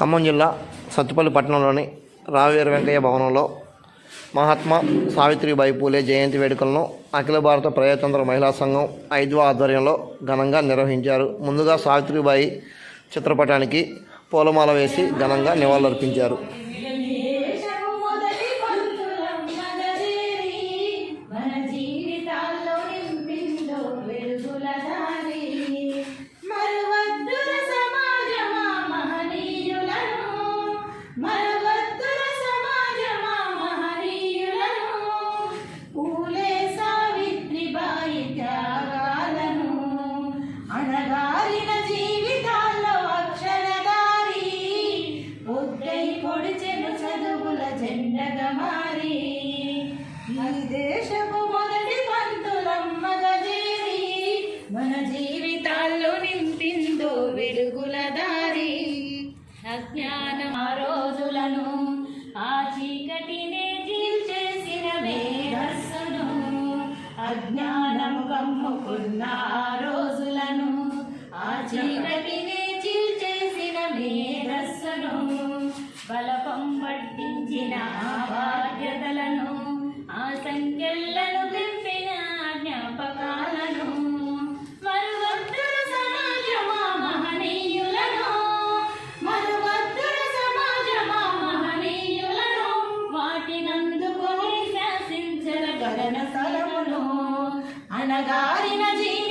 ఖమ్మం జిల్లా సత్తుపల్లి పట్టణంలోని రావేర వెంకయ్య భవనంలో మహాత్మా సావిత్రిబాయి పూలే జయంతి వేడుకలను అఖిల భారత ప్రజాతంత్ర మహిళా సంఘం ఐద్వా ఆధ్వర్యంలో ఘనంగా నిర్వహించారు. ముందుగా సావిత్రిబాయి చిత్రపటానికి పూలమాల వేసి ఘనంగా నివాళులర్పించారు. జెండగా మారి. ఈ దేశపు మొదటి పంతులమ్మగ మన జీవితాల్లో నింపిందో వెలుగుల దారి. అజ్ఞానం ఆ రోజులను పట్టించిన ఆ బాధ్యతలను ఆ సంఖ్యలను పెంపిన జ్ఞాపకాలను మరువద్దుల సమాజమా మహనీయులను మరువద్దుల సమాజమా మహనీయులను వాటినందుకొని శాసించల గగన స్థలమును అనగారిన జీవి